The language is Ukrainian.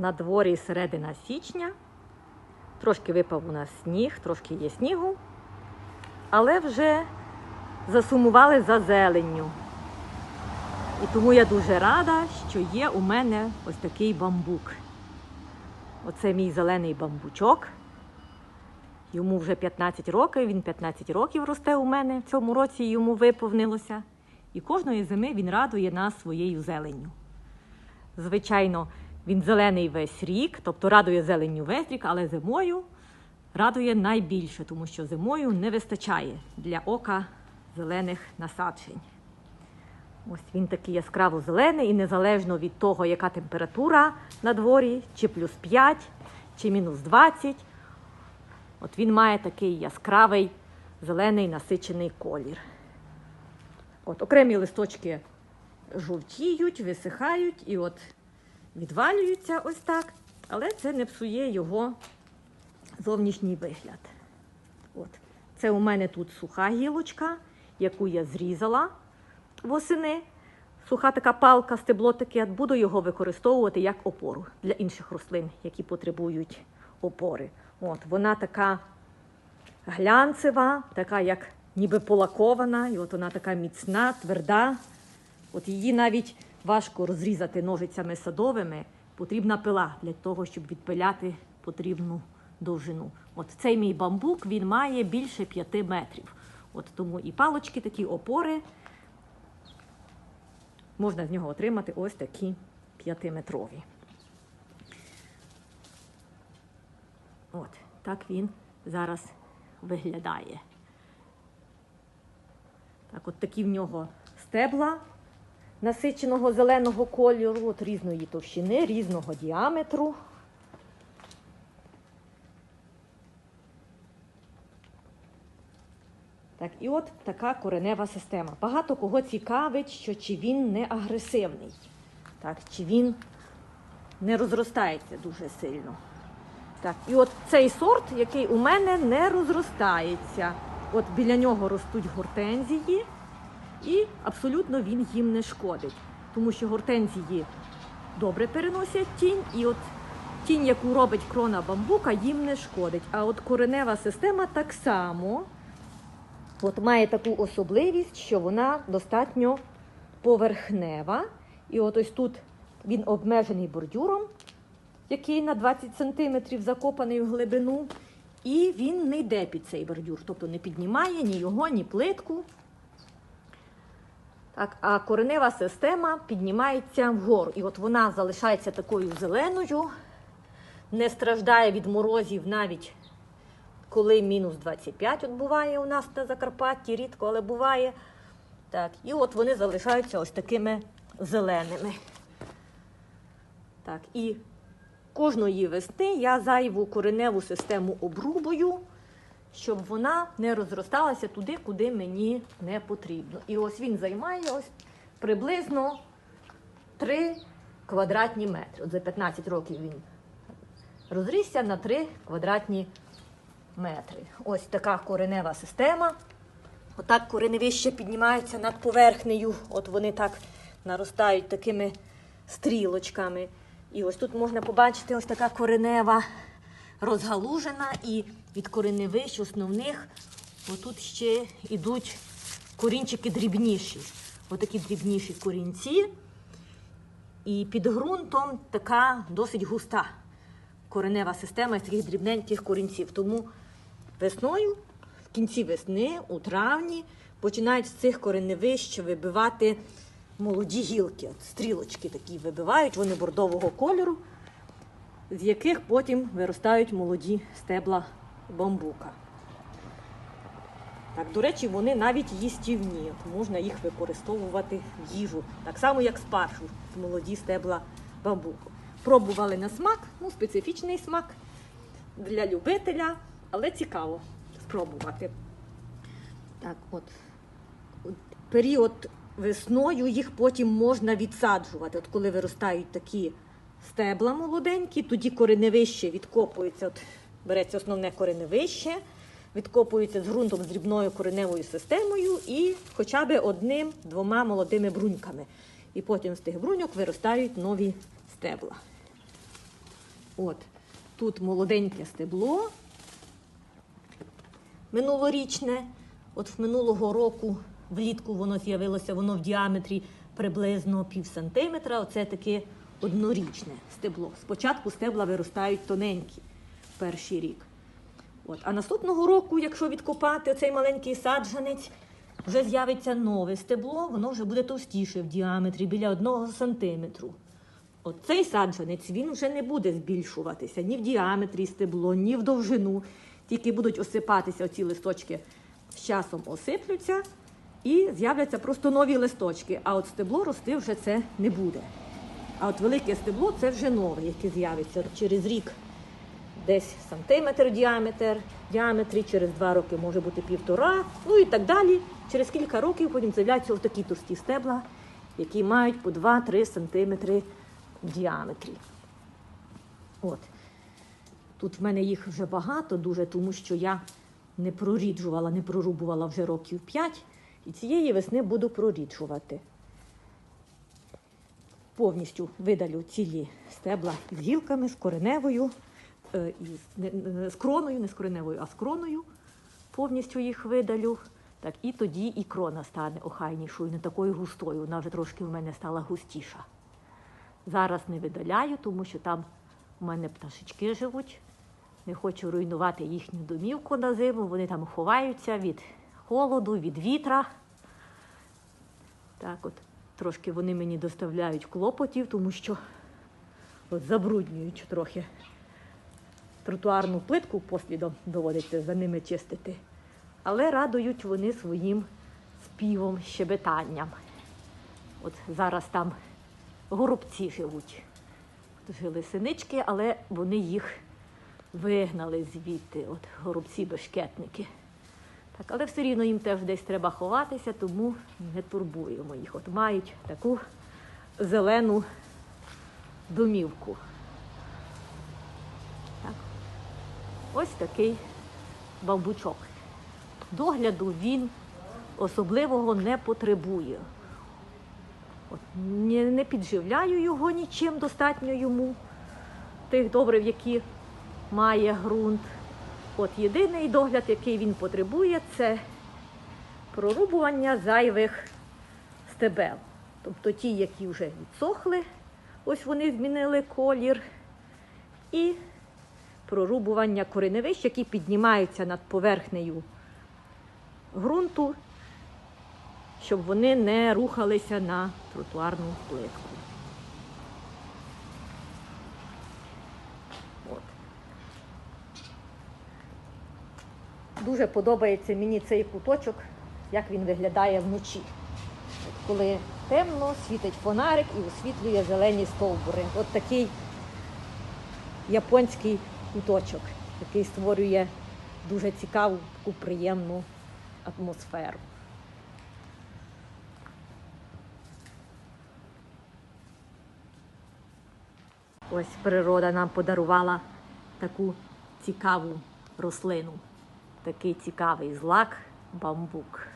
На дворі середина січня. Трошки випав у нас сніг, трошки є снігу, але вже засумували за зеленню. І тому я дуже рада, що є у мене ось такий бамбук. Оце мій зелений бамбучок. Йому вже 15 років, він 15 років росте у мене. В цьому році йому виповнилося. І кожної зими він радує нас своєю зеленню. Звичайно, він зелений весь рік, тобто радує зеленню весь рік, але зимою радує найбільше, тому що зимою не вистачає для ока зелених насаджень. Ось він такий яскраво зелений, і незалежно від того, яка температура на дворі, чи плюс 5, чи мінус 20, от він має такий яскравий зелений насичений колір. От окремі листочки жовтіють, висихають і от відвалюються ось так, але це не псує його зовнішній вигляд. От. Це у мене тут суха гілочка, яку я зрізала восени. Суха така палка, стебло таке, буду його використовувати як опору для інших рослин, які потребують опори. От, вона така глянцева, така як ніби полакована, і от вона така міцна, тверда. От її навіть важко розрізати ножицями садовими. Потрібна пила для того, щоб відпиляти потрібну довжину. От цей мій бамбук він має більше 5 метрів. От тому і палочки, такі опори. Можна з нього отримати ось такі 5-метрові. От, так він зараз виглядає. Так, от такі в нього стебла насиченого зеленого кольору, от різної товщини, різного діаметру. Так, і от така коренева система. Багато кого цікавить, що чи він не агресивний, так, чи він не розростається дуже сильно. Так, і от цей сорт, який у мене не розростається. От біля нього ростуть гортензії, і абсолютно він їм не шкодить, тому що гортензії добре переносять тінь, і от тінь, яку робить крона бамбука, їм не шкодить. А от коренева система так само от має таку особливість, що вона достатньо поверхнева. І от ось тут він обмежений бордюром, який на 20 см закопаний в глибину. І він не йде під цей бордюр, тобто не піднімає ні його, ні плитку. Так, а коренева система піднімається вгору. І от вона залишається такою зеленою, не страждає від морозів навіть коли мінус 25 от буває у нас на Закарпатті, рідко, але буває. Так, І от вони залишаються ось такими зеленими. Так, і кожної весни я зайву кореневу систему обрубую, щоб вона не розросталася туди, куди мені не потрібно. І ось він займає ось приблизно 3 квадратні метри. От за 15 років він розрісся на 3 квадратні метри. Ось така коренева система. Отак кореневище піднімаються над поверхнею. От вони так наростають такими стрілочками. І ось тут можна побачити ось така коренева розгалужена, і від кореневищ основних отут ще йдуть корінчики дрібніші. Отакі дрібніші корінці. І під ґрунтом така досить густа коренева система з таких дрібненьких корінців. Тому весною, в кінці весни, у травні, починають з цих кореневищ вибивати молоді гілки. От стрілочки такі вибивають, вони бордового кольору, з яких потім виростають молоді стебла бамбука. Так, до речі, вони навіть їстівні, можна їх використовувати в їжу. Так само, як спаржу, молоді стебла бамбуку. Пробували на смак, ну, специфічний смак для любителя, але цікаво спробувати. Так, от період весною їх потім можна відсаджувати. От коли виростають такі стебла молоденькі, тоді кореневище відкопується, от береться основне кореневище, відкопується з ґрунтом з дрібною кореневою системою і хоча б одним-двома молодими бруньками. І потім з тих бруньок виростають нові стебла. От, тут молоденьке стебло минулорічне. От в минулого року влітку воно з'явилося, воно в діаметрі приблизно пів сантиметра. Оце таке однорічне стебло. Спочатку стебла виростають тоненькі перший рік. От. А наступного року, якщо відкопати цей маленький саджанець, вже з'явиться нове стебло, воно вже буде товстіше в діаметрі біля одного сантиметру. От цей саджанець він вже не буде збільшуватися ні в діаметрі стебло, ні в довжину. Тільки будуть осипатися оці листочки з часом осиплються і з'являться просто нові листочки. А от стебло рости вже це не буде. А от велике стебло це вже нове, яке з'явиться через рік. Десь сантиметр діаметр, діаметрі, через два роки може бути півтора, ну і так далі. Через кілька років потім з'являються такі товсті стебла, які мають по 2-3 сантиметри в діаметрі. От. Тут в мене їх вже багато, дуже, тому що я не проріджувала, не прорубувала вже років 5, і цієї весни буду проріджувати. Повністю видалю цілі стебла з гілками, з кореневою, е, з, кроною, не з кореневою, а з кроною. Повністю їх видалю. Так, і тоді і крона стане охайнішою, не такою густою. Вона вже трошки в мене стала густіша. Зараз не видаляю, тому що там у мене пташечки живуть. Не хочу руйнувати їхню домівку на зиму. Вони там ховаються від холоду, від вітра. Так от, трошки вони мені доставляють клопотів, тому що от забруднюють трохи тротуарну плитку послідом доводиться за ними чистити. Але радують вони своїм співом, щебетанням. От зараз там горобці живуть. Жили синички, але вони їх вигнали звідти, от горобці-бешкетники. Так, але все рівно їм теж десь треба ховатися, тому не турбуємо їх. От мають таку зелену домівку. Так. Ось такий бамбучок. Догляду він особливого не потребує. От, не, підживляю його нічим, достатньо йому тих добрив, які має ґрунт. От єдиний догляд, який він потребує, це прорубування зайвих стебел. Тобто ті, які вже відсохли, ось вони змінили колір, і прорубування кореневищ, які піднімаються над поверхнею ґрунту, щоб вони не рухалися на тротуарну плитку. От. Дуже подобається мені цей куточок, як він виглядає вночі. От коли темно, світить фонарик і освітлює зелені стовбури. От такий японський куточок, який створює дуже цікаву, таку приємну атмосферу. Ось природа нам подарувала таку цікаву рослину, такий цікавий злак бамбук.